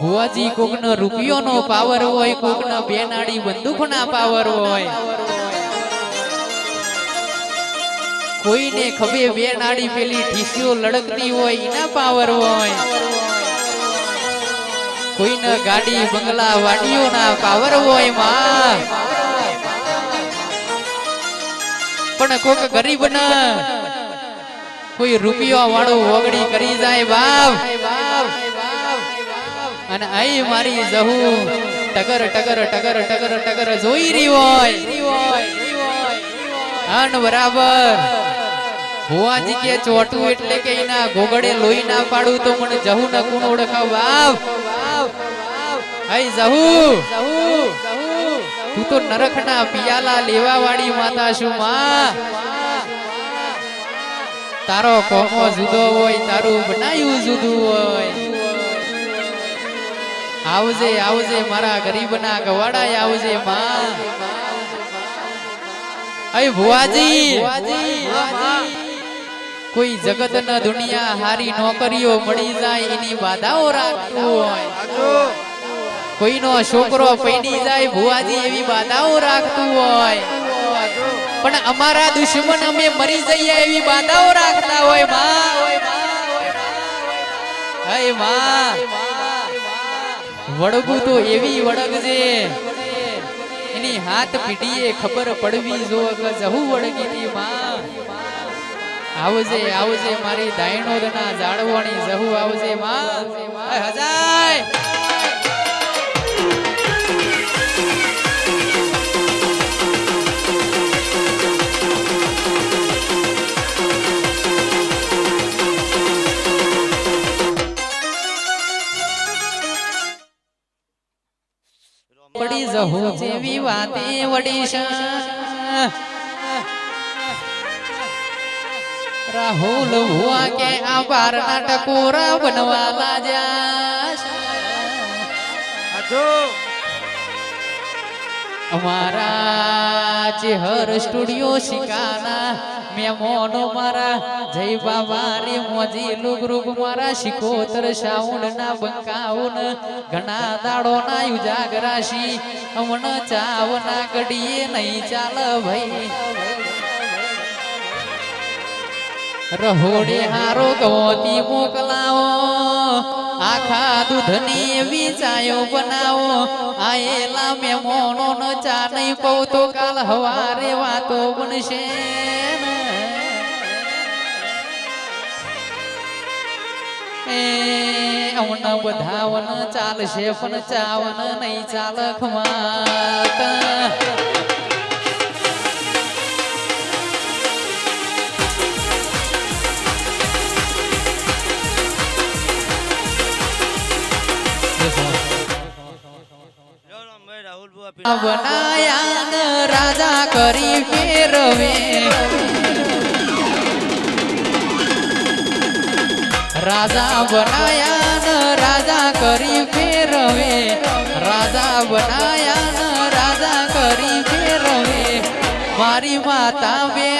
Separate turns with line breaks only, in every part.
ભુવાજી કોકનો રૂપિયોનો પાવર હોય, કોકનો બે નાડી બંદૂકના પાવર હોય. કોઈને ખબે બે નાડી પેલી ઠીસીઓ લડકતી હોય, એના પાવર હોય. કોઈને ગાડી, બંગલા, વાડીઓના પાવર હોય, માં. પણ કોક ગરીબ ના કોઈ રૂપિયો વાળો વગડી કરી જાય, બાપ. અને અહીં મારી જહુ ટગર ટગર ટગર ટગર ટગર જોઈ રહી હોય. અન બરાબર. ભુવાજી કે ચોટું એટલે કે એના ઘોગડે લોહી ના પાડું તો મને જહુ ન કુણ ઓળખાવ. બાપ હઈ જહુ. તું તો નરખના પિયાલા લેવા વાળી માતા છું, માં. તારો કોમો જુદો હોય, તારું બનાયું જુદું હોય. આવજે આવજે, મારા ગરીબના ગવાડા આવજે, માં. અય ભુવાજી. કોઈ જગત ના દુનિયા હારી નોકરીઓ મળી જાય, એની બાધાઓ રાખતું હોય. કોઈનો છોકરો પૈડી જાય, ભુવાજી એવી બાધાઓ રાખતું હોય. પણ અમારા દુશ્મન અમે મરી જઈએ એવી બાધાઓ રાખતા હોય, માં. હે માં. વડગું તો એવી વડગજે એની હાથ પીટીએ ખબર પડવી જો જહુ વડગી ની માં. આવજે આવજે મારી દાયણોદના જાળવણી જહુ આવજે માં. હજાય! પડી જહો જેવી વાતે વડીશા રાહુલ હુઆ કે આ બારના ટકોરા બનવા લાજ્યા છે. અમારા ચેહર સ્ટુડિયો શિકાના મેમોનો મારા જય બાબા રે મોજી લુગરૂપ મારા શિકોતર સાઉન્ડ ના બંકાઉન ઘણા દાડો ના ઉજાગરાશી અમણ ચાવના ગડીએ નહીં ચાલ ભાઈ રહોડે હારો ગવતી મોકલાવો આખા દૂધની એવી ચાયો બનાવો આયેલા મેમોનો નો ચા નહીં કહું તો કાલ હવારે વાતો બનશે. એ, અવન બધાવન ચાલશે, પણ ચાવન નહીં ચાલ ખમાત બનાયા રાજા કરી ફેરવે. રાજા બનાયા રાજા કરી ફેરવે. રાજા બનાયા રાજા કરી ફેરવે. મારી માતા બેઠી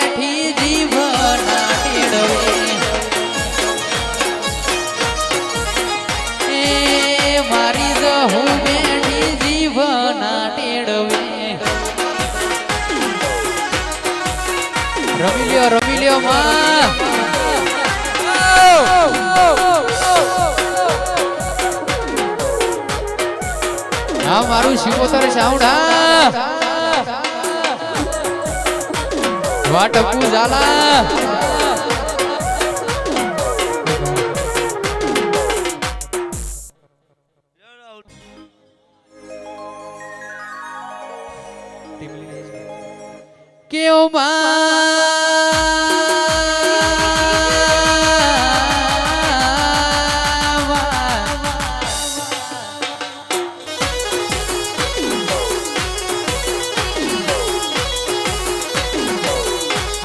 હા. મારું શિકોતર સાઉન્ડ હા. વાટપુ ઝાલા.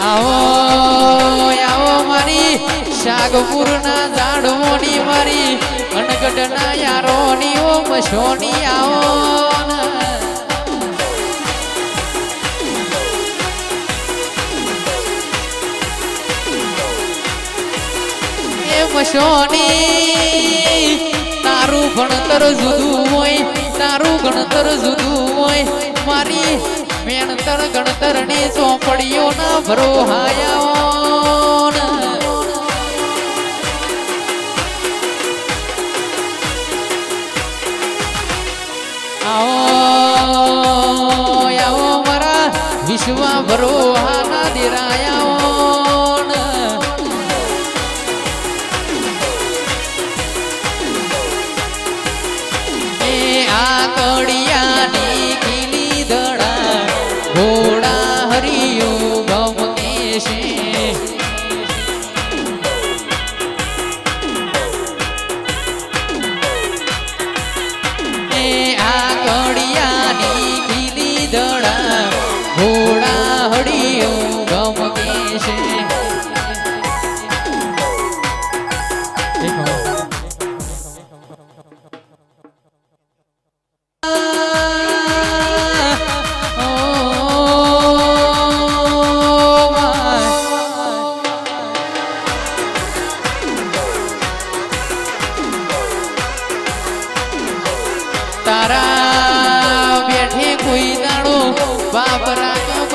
આવો આવો મારી શાકપુરના ઝાડવોની મારી, અનગઢના યારોની ઓ મશોની આવો મશોની તારું ભણતર જુદું હોય, તારું ગણતર જુદું હોય, મારી મેણતર ગણતરની ચોપડીઓ ભરો હાયા এসে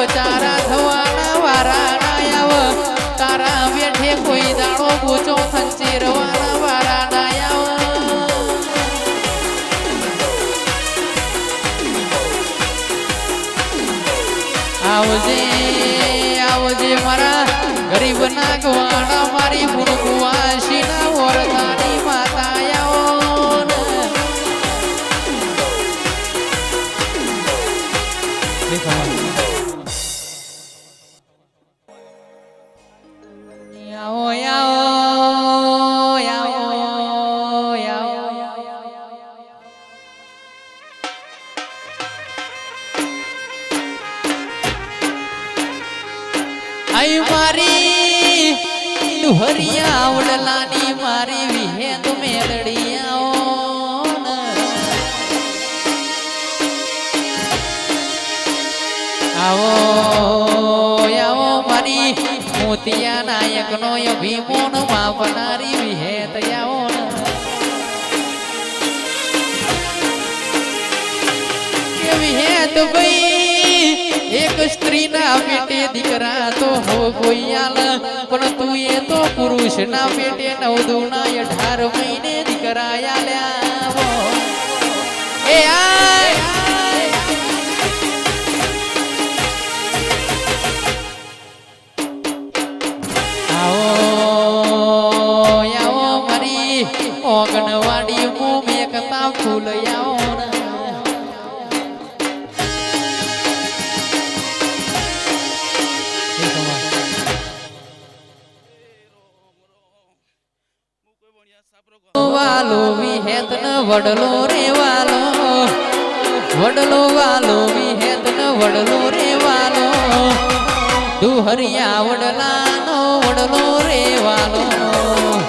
બચારા થવાના વારા ના આવ. તારા બેઠે કોઈ દાડો ગોચો ખંચેરવાના વારા ના આવ. આવજે આવજે મારા ગરીબ ના ગવાણા મારી મુરગુવાસી દુહરિયા વડલાની મારી વિહે તો મેલડિયાઓ આવો આવો મારી મોતિયા નાયક નો અભિમોન માપનારી વિહેત આવો કે વિહે તો ભાઈ એક સ્ત્રીના પેટે દીકરા તો હો કોઈ પણ તું એ તો પુરુષ ના પેટે નવ દુના અઢાર મહિને દીકરા આલ્યા. એ આવો આવો મારી ઓગણવાડી મો મેકતા ફૂલ વાલો વિહેત ન વડલો રે વાલો. વડલો વાલો વિહેત ન વડલો રે વાલો. દુહરિયા વડલાનો વડલો રે વાલો.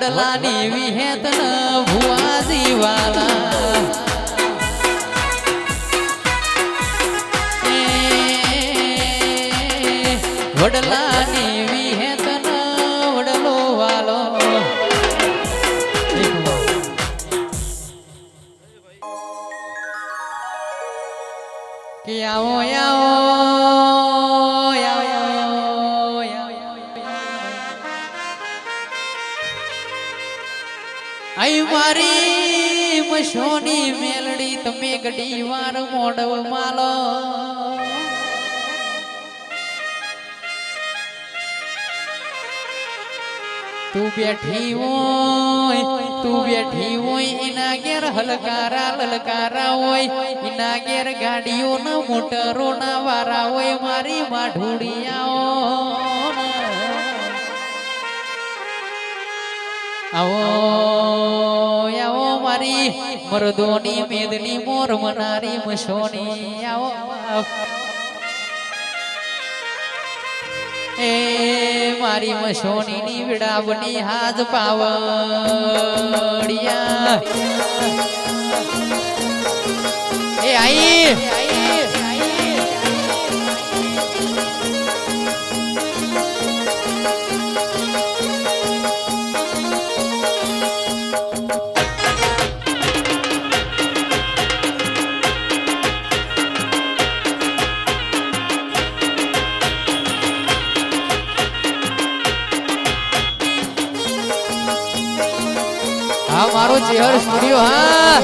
વડલાની વિહેત આઈ મારી મશોની મેલડી તમે ઘડી વાર મોડવ માલો. તું બેઠી હોય, તું બેઠી હોય, એના ઘેર હલકારા લલકારા હોય, એના ઘેર ગાડીઓ ના મોટરો ના વારા હોય, મારી માઢુડિયાઓ આવો આવો મારી મરદોની મેદની મોર મનારી મશોની. આવો એ મારી મશોની વિડાવની હાથ પાવડિયા. એ આઈ. ચેહર સ્ટુડિયો હા.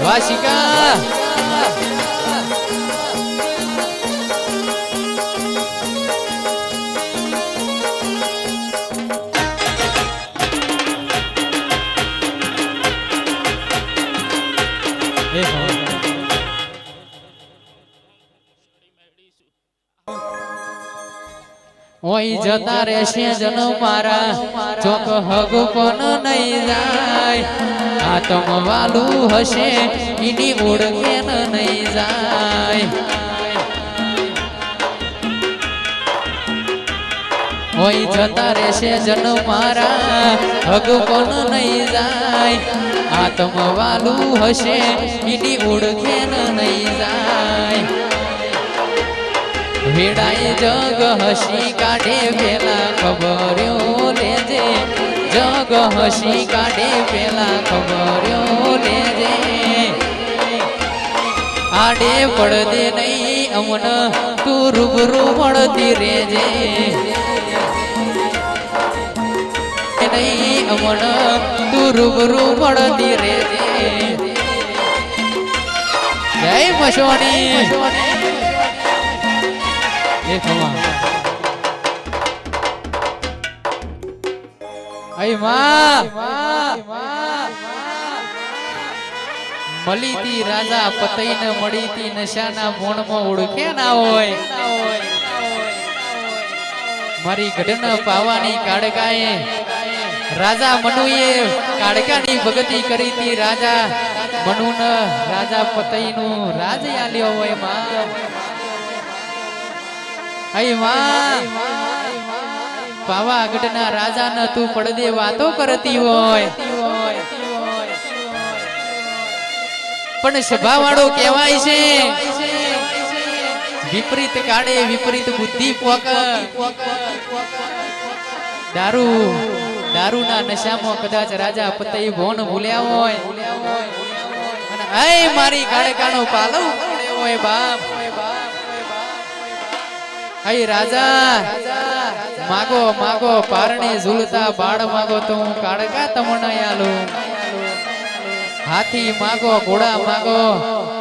વાશિકા ઓય જતા રહેશે જનો મારા. ચોક હગ કોનો નહીં જાય. આતમ વાલું હશે એની ઓળખે નહીં જાય. હોય જતા રહેશે જન મારા હગ પણ નહીં જાય. આતમ વાલું હશે એની ઓળખે નહીં જાય. વેડાય જગ હસી કાઢે પેલા ખબર લેજે. જગ હસી કાઢે પેલા ખબર્યો લેજે આડે પડદે નહીં અમન તું રૂબરૂ મળતી રેજે નહીં અમન તું રૂબરૂ મળતી રેજે જય મશોની એ મળી રાજા પતઈને મળી તી નશાના મોણમાં ઓળખે ના હોય. મારી ગઢન પાવાની કાળકાએ રાજા મનુએ કાળકાની ભગતી કરી તી રાજા મનુ રાજા પતઈનું રાજ આલ્યો હોયમાં અયમાં પાવાગઢના રાજાને તું પડદે વાતો કરતી હોય. પણ સભાવાળો કહેવાય છે, વિપરીત કાળે વિપરીત બુદ્ધિ પોક. દારૂ, દારૂના નશામાં કદાચ રાજા પતઈ ભોન ભૂલ્યા હોય. અને મારી કાળકાનો પાલવ પાલો હોય બાપ. આય રાજા માગો માગો, પારણે ઝૂલતા બાળ માગો તો હું કાળકા તમને હાથી માગો, ઘોડા માગો,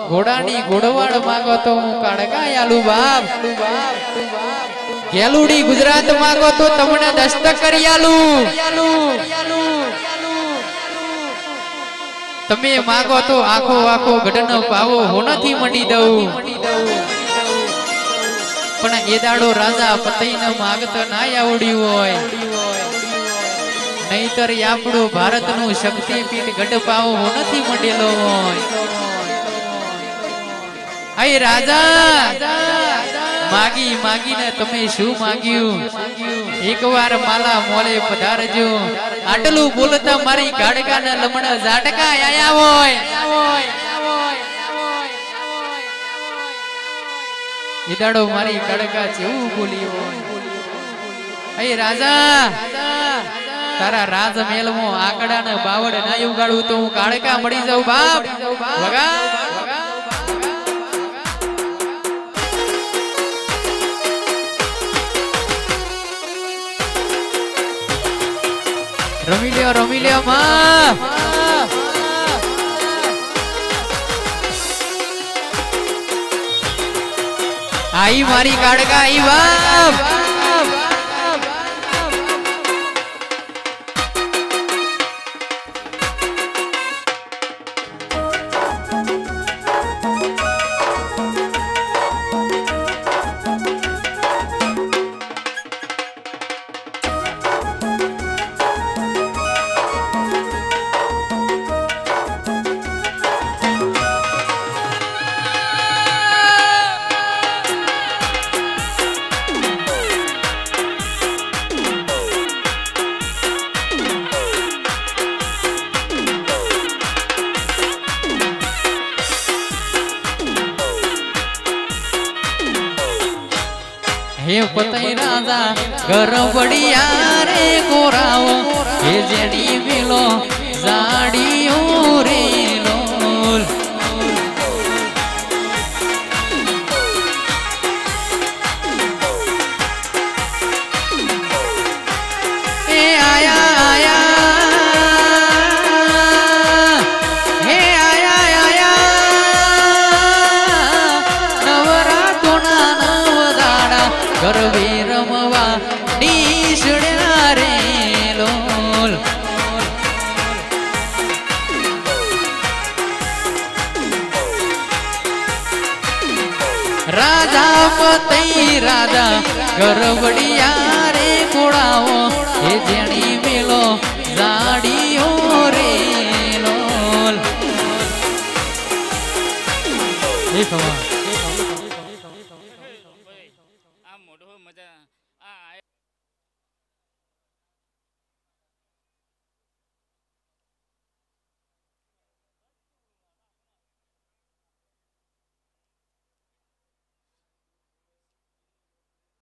ઘોડાની ઘોડવાડ માગો તો હું કાળકા આલું બાપ? ગેલુડી ગુજરાત માગો તો તમને દસ્તક કરી આલું. તમે માગો તો આખો આખો ગઢનો પાવો હોનાથી મંડી દઉં. પણ એ દાડો રાજા પતઈને માગત ના આવડ્યું હોય. નહીતર આપણું ભારતનું શક્તિપીઠ ગઢ નથી મંડેલો હોય. અય રાજા, માગી માગીને તમે શું માગ્યું? એકવાર માલા મોલે પધારજો. આટલું બોલતા મારી ગાડકાના લમણા ઝાટકા આયા હોય. ઈદાડો મારી કડકા જેવું બોલી હોય અય રાજા, તારા રાજ મેલમો આકડા ને બાવડ ના ઉગાડું તો હું કાળકા મળી જાઉં બાપ. વગા રમી લ્યો રમી લ્યો, માં. આઈ મારી કાળકા આઈ બાપ. ગરબડિયા રે ગોરાઓ એ જેડી મેલો જાડીઓ ગરબડિયા રે કોડાવો એ જેણી મેલો જાડીઓ રે લોલ એ ખવા